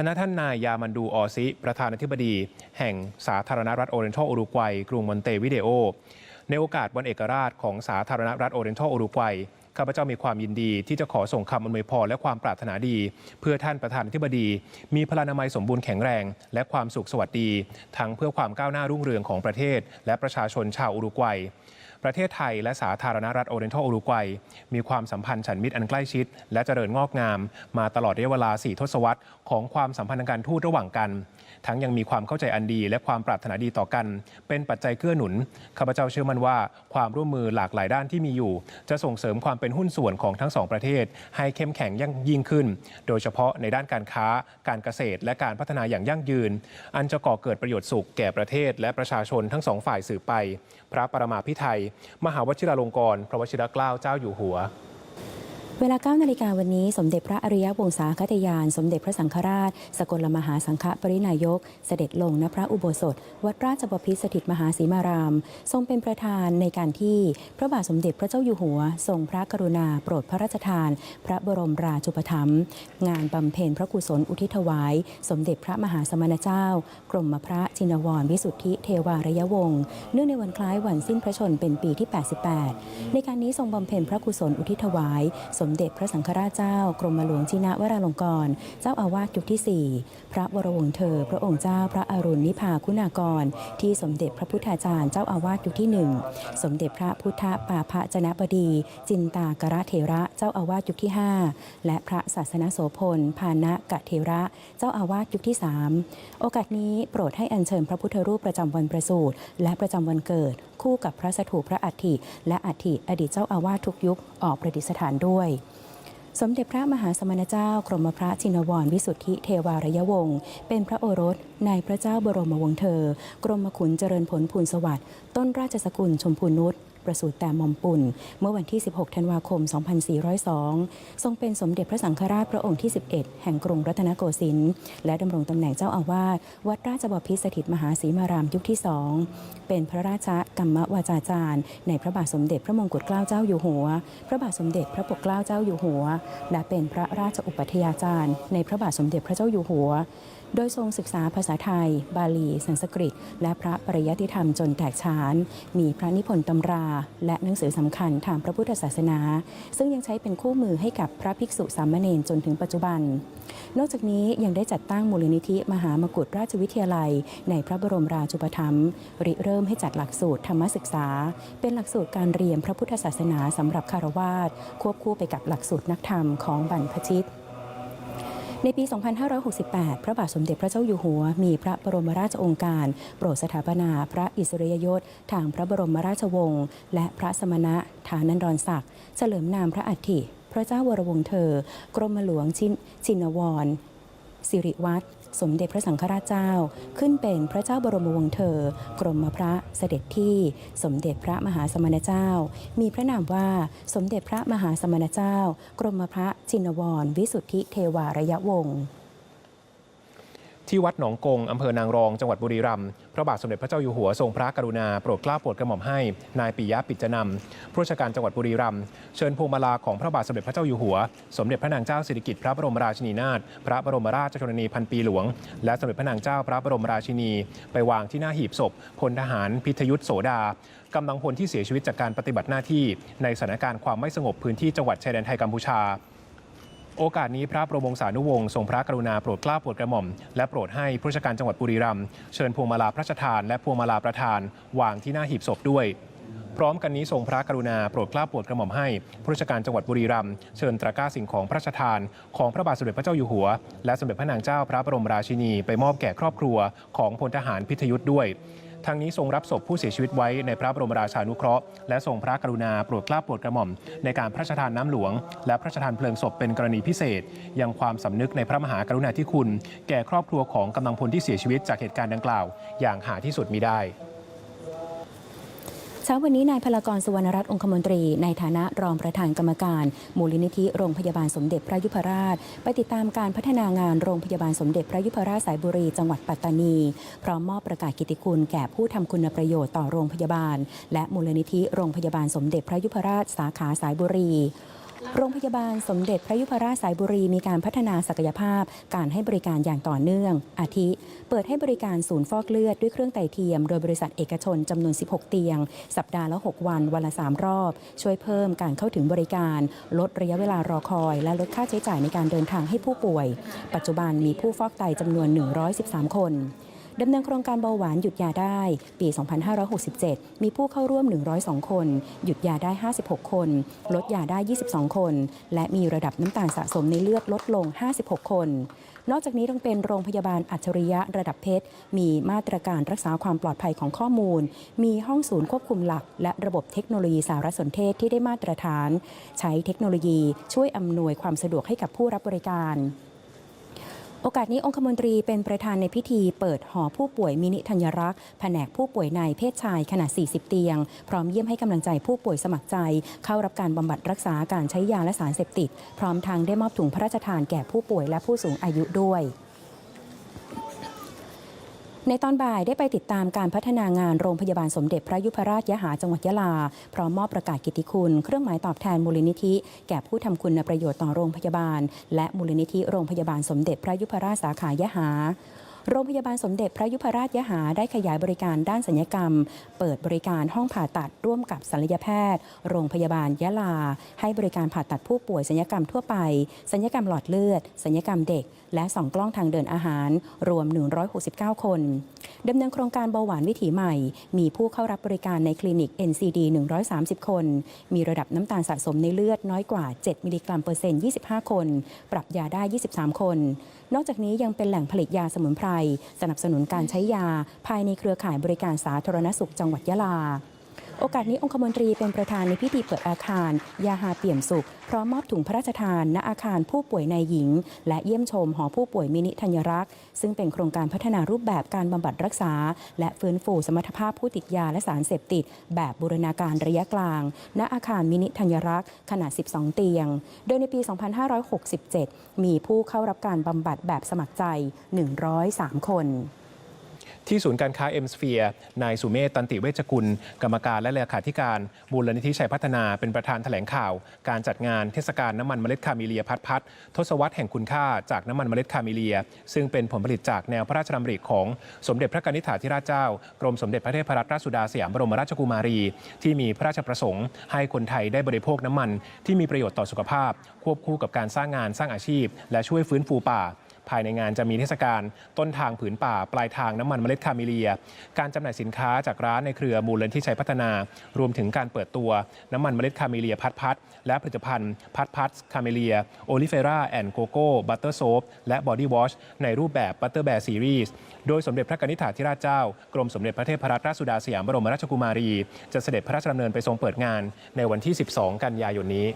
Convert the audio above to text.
พนักท่านนายยามันดูออซิ ประธานาธิบดี แห่งสาธารณรัฐโอเรนทัลอุรุกวัย กรุงมอนเตวิเดโอ ในโอกาสวันเอกราชของสาธารณรัฐโอเรนทัลอุรุกวัยข้าพเจ้ามีความยินดีที่จะขอส่งคำอำนวยพรและความปรารถนาดี เพื่อท่านประธานาธิบดี มีพลานามัยสมบูรณ์แข็งแรง และความสุขสวัสดี ทั้งเพื่อความก้าวหน้ารุ่งเรืองของประเทศ และประชาชนชาวอุรุกวัย ประเทศไทยและสาธารณรัฐโอเรนทัลอุรุกวัย มีความสัมพันธ์ฉันมิตรอันใกล้ชิด และเจริญงอกงาม มาตลอดระยะเวลา 4 ทศวรรษของความสัมพันธ์ทางการทูตระหว่างกัน ทั้งยังมีความเข้าใจอันดีและความปรารถนาดีต่อกัน เป็นปัจจัยเกื้อหนุนข้าพเจ้าเชื่อมั่นว่าความร่วมมือหลากหลายด้านที่มีอยู่ จะส่งเสริมความเป็นหุ้นส่วนของทั้งสองประเทศ ให้เข้มแข็งยั่งยิ่งขึ้น โดยเฉพาะในด้านการค้า การเกษตร และการพัฒนาอย่างยั่งยืน อันจะก่อเกิดประโยชน์สุขแก่ประเทศ และประชาชนทั้งสองฝ่ายสืบไป พระปรมาภิไธยมหาวชิราลงกรณ์พระวชิรเกล้าเจ้าอยู่หัว เวลา9นาฬิกาวันนี้สมเด็จพระอริยวงศาคตยาน สมเด็จพระสังฆราช สกลมหาสังฆปรินายก เสด็จลงณพระอุโบสถ วัดราชบพิตรสถิตมหาสีมาราม ทรงเป็นประธานในการที่พระบาทสมเด็จพระเจ้าอยู่หัว ทรงพระกรุณาโปรดพระราชทาน พระบรมราชูปถัมภ์งานบำเพ็ญพระกุศลอุทิศถวาย สมเด็จพระมหาสมณเจ้า กรมพระจินวรวิสุทธิเทวารยวงศ์เนื่องในวันคล้ายวันสิ้นพระชนเป็นปีที่ 88 ในการนี้ทรงบำเพ็ญพระกุศลอุทิศถวายสมมเด็จพระสังฆราชเจ้ากรมหลวงชินะวราลงกรณ์เจ้าอาวาสยุคที่ 4 พระวรวงศ์เธอ พระองค์เจ้าพระอรุณนิพาคุณากร ที่สมเด็จพระพุทธาจารย์เจ้าอาวาสยุคที่ 1 สมเด็จพระพุทธปาภจนบดี จินตากระเถระเจ้าอาวาสยุคที่ 5 และพระศาสนโสพลพานะกะเถระ เจ้าอาวาสยุคที่ 3 โอกาสนี้โปรดให้อัญเชิญพระพุทธรูปประจำวันประสูติและประจำวันเกิด คู่กับพระสถูปพระอัฐิและอัฐิอดีตเจ้าอาวาสทุกยุคออกประดิษฐานด้วย สมเด็จพระมหาสมณเจ้ากรมพระชินวรวิสุทธิเทวารยวงศ์เป็นพระโอรสในพระเจ้าบรมวงศ์เธอ กรมขุนเจริญผลภูนสวัสดิ์ต้นราชสกุลชมพูนุช ประสูติแต่หมอมปุ่น เมื่อวันที่ 16 ธันวาคม 2402 ทรงเป็นสมเด็จพระสังฆราชพระองค์ที่ 11 แห่งกรุงรัตนโกสินทร์และดำรงตำแหน่งเจ้าอาวาสวัดราชบพิตรสถิตมหาศรีมารามยุคที่สองเป็นพระราชกรรมวาจาจารย์ ในพระบาทสมเด็จพระมงกุฎเกล้าเจ้าอยู่หัว พระบาทสมเด็จพระปกเกล้าเจ้าอยู่หัว และเป็นพระราชอุปัฏยาจารย์ ในพระบาทสมเด็จพระเจ้าอยู่หัวโดยทรงศึกษาภาษาไทย บาลี สันสกฤต และพระปริยัติธรรมจนแตกฉาน มีพระนิพนธ์ตำรา และหนังสือสำคัญทางพระพุทธศาสนา ซึ่งยังใช้เป็นคู่มือให้กับพระภิกษุสามเณรจนถึงปัจจุบัน นอกจากนี้ยังได้จัดตั้งมูลนิธิมหามกุฏราชวิทยาลัย ในพระบรมราชูปถัมภ์ริเริ่มให้จัดหลักสูตรธรรมศึกษา เป็นหลักสูตรการเรียนพระพุทธศาสนาสำหรับคารวาสควบคู่ไปกับหลักสูตรนักธรรมของบรรพชิต ในปี 2568 พระบาทสมเด็จพระเจ้าอยู่หัว มีพระบรมราชองค์การ โปรดสถาปนาพระอิสริยยศทางพระบรมราชวงศ์และพระสมณะฐานันดรศักดิ์เฉลิมนามพระอัฐิพระเจ้าวรวงเธอ กรมหลวงชินชินวรสิริวัตร สมเด็จพระสังฆราชเจ้า ขึ้นเป็นพระเจ้าบรมวงศ์เธอ กรมพระเสด็จที่สมเด็จพระมหาสมณเจ้า มีพระนามว่าสมเด็จพระมหาสมณเจ้า กรมพระชินวร วิสุทธิเทวาระยะวงศ์ที่วัดหนองกงอำเภอนางรอง จังหวัดบุรีรัมย์ ระบาทสมเด็จพระเจ้าอยู่หัวทรงพระกรุณาโปรดเกล้าโปรดกระหม่อมให้ นายปิยะปิจนำผู้ราชการจังหวัดบุรีรัมย์เชิญพวงมาลาของพระบาทสมเด็จพระเจ้าอยู่หัว สมเด็จพระนางเจ้าสิริกิติ์พระบรมราชินีนาถพระบรมราชชนนีพันปีหลวง และสมเด็จพระนางเจ้าพระบรมราชินี ไปวางที่หน้าหีบศพพลทหารพิทยุทธโสดากำลังพลที่เสียชีวิตจากการปฏิบัติหน้าที่ ในสถานการณ์ความไม่สงบพื้นที่จังหวัดชายแดนไทยกัมพูชา โอกาสนี้พระบรมวงศานุวงศ์ทรงพระกรุณาโปรดเกล้าโปรดกระหม่อม และโปรดให้ผู้ราชการจังหวัดบุรีรัมย์เชิญพวงมาลาพระราชทาน และพวงมาลาประธาน วางที่หน้าหีบศพด้วย พร้อมกันนี้ทรงพระกรุณาโปรดเกล้าโปรดกระหม่อมให้ผู้ราชการจังหวัดบุรีรัมย์เชิญตะกร้าสิ่งของพระราชทาน ของพระบาทสมเด็จพระเจ้าอยู่หัว และสมเด็จพระนางเจ้าพระบรมราชินีไปมอบแก่ครอบครัวของพลทหารพิทยุทธ์ด้วย ทางนี้ทรงรับศพผู้เสียชีวิตไว้ในพระบรมราชานุเคราะห์และทรงพระกรุณาโปรดเกล้าโปรดกระหม่อม ในการพระราชทานน้ำหลวง และพระราชทานเพลิงศพเป็นกรณีพิเศษ ยังความสำนึกในพระมหากรุณาธิคุณ แก่ครอบครัวของกำลังพลที่เสียชีวิตจากเหตุการณ์ดังกล่าว อย่างหาที่สุดมิได้ ช้าวันนี้นายพลากรสุวรรณรัตน์องคมนตรี ในฐานะรองประธานกรรมการมูลนิธิโรงพยาบาลสมเด็จพระยุพราช ไปติดตามการพัฒนางานโรงพยาบาลสมเด็จพระยุพราชสายบุรีจังหวัดปัตตานี พร้อมมอบประกาศกิตติคุณแก่ผู้ทำคุณประโยชน์ต่อโรงพยาบาล และมูลนิธิโรงพยาบาลสมเด็จพระยุพราชสาขาสายบุรี โรงพยาบาลสมเด็จพระยุพราชสายบุรีมีการพัฒนาศักยภาพ การให้บริการอย่างต่อเนื่อง อาทิ เปิดให้บริการศูนย์ฟอกเลือดด้วยเครื่องไตเทียม โดยบริษัทเอกชนจำนวน 16 เตียง สัปดาห์ละ 6 วัน วันละ 3 รอบ ช่วยเพิ่มการเข้าถึงบริการ ลดระยะเวลารอคอย และลดค่าใช้จ่ายในการเดินทางให้ผู้ป่วย ปัจจุบันมีผู้ฟอกไตจำนวน 113 คน ดำเนินโครงการเบาหวานหยุดยาได้ ปี 2567 มีผู้เข้าร่วม 102 คน หยุดยาได้ 56 คน ลดยาได้ 22 คน และมีระดับน้ำตาลสะสมในเลือดลดลง 56 คน นอกจากนี้ยังเป็นโรงพยาบาลอัจฉริยะระดับเพชร มีมาตรการรักษาความปลอดภัยของข้อมูล มีห้องศูนย์ควบคุมหลัก และระบบเทคโนโลยีสารสนเทศที่ได้มาตรฐาน ใช้เทคโนโลยีช่วยอำนวยความสะดวกให้กับผู้รับบริการ โอกาสนี้องคมนตรีเป็นประธานในพิธีเปิดหอผู้ป่วยมินิธัญรักษ์แผนกผู้ป่วยในเพศชายขนาด 40 เตียง พร้อมเยี่ยมให้กำลังใจผู้ป่วยสมัครใจ เข้ารับการบำบัดรักษาการใช้ยาและสารเสพติด พร้อมทางได้มอบถุงพระราชทานแก่ผู้ป่วยและผู้สูงอายุด้วย ในตอนบ่ายได้ไปติดตามการพัฒนางานโรงพยาบาลสมเด็จพระยุพราชยะหาจังหวัดยะลา พร้อมมอบประกาศกิตติคุณ เครื่องหมายตอบแทนมูลนิธิ แก่ผู้ทำคุณประโยชน์ต่อโรงพยาบาล และมูลนิธิโรงพยาบาลสมเด็จพระยุพราชสาขายะหา โรงพยาบาลสมเด็จพระยุพราชยหาได้ขยายบริการด้านศัลยกรรม เปิดบริการห้องผ่าตัดร่วมกับศัลยแพทย์ โรงพยาบาลยะลา ให้บริการผ่าตัดผู้ป่วยศัลยกรรมทั่วไปศัลยกรรมหลอดเลือดศัลยกรรมเด็ก และสองกล้องทางเดินอาหาร รวม 169 คนดำเนินโครงการเบาหวานวิถีใหม่ มีผู้เข้ารับบริการในคลินิก NCD 130 คน มีระดับน้ำตาลสะสมในเลือดน้อยกว่า 7 มิลลิกรัมเปอร์เซ็นต์ 25 คน ปรับยาได้ 23 คน นอกจากนี้ยังเป็นแหล่งผลิตยาสมุนไพรสนับสนุนการใช้ยา ภายในเครือข่ายบริการสาธารณสุขจังหวัดยะลา โอกาสนี้องคมนตรีเป็นประธานในพิธีเปิดอาคาร ยาฮาเปี่ยมสุข พร้อมมอบถุงพระราชทาน ณอาคารผู้ป่วยในหญิง และเยี่ยมชมหอผู้ป่วยมินิธัญรักษ์ ซึ่งเป็นโครงการพัฒนารูปแบบการบำบัดรักษา และฟื้นฟูสมรรถภาพผู้ติดยาและสารเสพติด แบบบูรณาการระยะกลาง ณอาคารมินิธัญรักษ์ขนาด 12 เตียง โดยในปี 2567 มีผู้เข้ารับการบำบัดแบบสมัครใจ 103 คน ที่ศูนย์การค้าเอ็มสเฟียนายสุเมธตันติเวชกุล กรรมการและเลขาธิการมูลนิธิชัยพัฒนาเป็นประธานแถลงข่าว การจัดงานเทศกาลน้ำมันเมล็ดคาเมิเลียพัดพัดทศวรรษแห่งคุณค่าจากน้ำมันเมล็ดคาเมิเลีย ซึ่งเป็นผลผลิตจากแนวพระราชดำริของสมเด็จพระกนิษฐาธิราชเจ้ากรมสมเด็จพระเทพรัตนราชสุดาสยามบรมราชกุมารี ที่มีพระราชประสงค์ ให้คนไทยได้บริโภคน้ำมัน ที่มีประโยชน์ต่อสุขภาพ ควบคู่กับการสร้างงานสร้างอาชีพ และช่วยฟื้นฟูป่า ภายในงานจะมีเทศกาลต้นทางผืนป่า ปลายทางน้ำมันเมล็ดคาเมิเลีย การจำหน่ายสินค้าจากร้านในเครือมูลนิธิชัยพัฒนา รวมถึงการเปิดตัวน้ำมันเมล็ดคาเมิเลียพัดพัดและผลิตภัณฑ์พัดพัดคาเมิเลียโอลิเฟราแอนด์โกโก้บัตเตอร์โซฟและบอดี้วอชในรูปแบบบัตเตอร์แบร์ซีรีส์โดยสมเด็จพระกนิษฐาธิราชเจ้ากรมสมเด็จพระเทพรัตนราชสุดาสยามบรมราชกุมารี จะเสด็จพระราชดำเนินไปทรงเปิดงานในวันที่ 12 กันยายนนี้